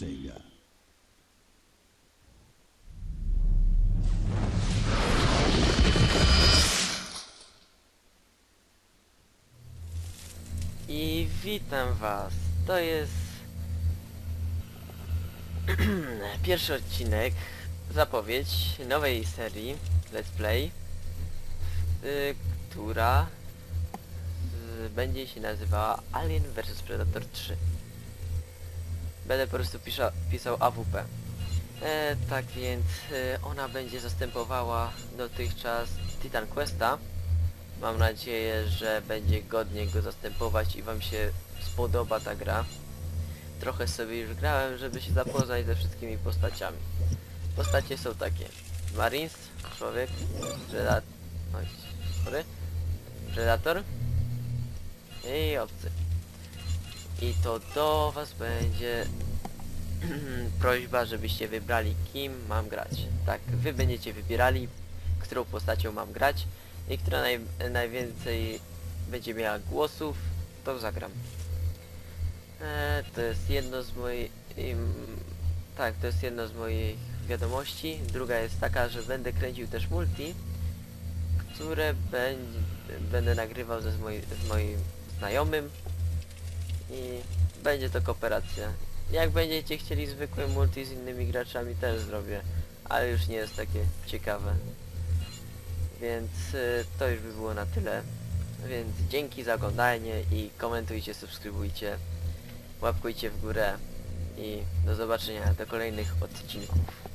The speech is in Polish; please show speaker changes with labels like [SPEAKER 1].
[SPEAKER 1] Sega. I witam was. To jest pierwszy odcinek, zapowiedź nowej serii Let's Play, yy, która y, będzie się nazywała Alien vs Predator 3. Będę po prostu pisza, pisał AWP. E, tak więc e, ona będzie zastępowała dotychczas Titan Questa. Mam nadzieję, że będzie godnie go zastępować i wam się spodoba ta gra. Trochę sobie już grałem, żeby się zapoznać ze wszystkimi postaciami. Postacie są takie. Marines, człowiek, Predator, Predator i obcy. I to do was będzie prośba, żebyście wybrali kim mam grać. Tak, wy będziecie wybierali, którą postacią mam grać i która naj, najwięcej będzie miała głosów, to zagram. E, to jest jedno z moich... tak, to jest jedno z moich wiadomości. Druga jest taka, że będę kręcił też multi, które będę nagrywał ze z moim znajomym i będzie to kooperacja. Jak będziecie chcieli zwykłe multi z innymi graczami też zrobię, ale już nie jest takie ciekawe. Więc y, to już by było na tyle. Więc dzięki za oglądanie i komentujcie, subskrybujcie, łapkujcie w górę i do zobaczenia do kolejnych odcinków.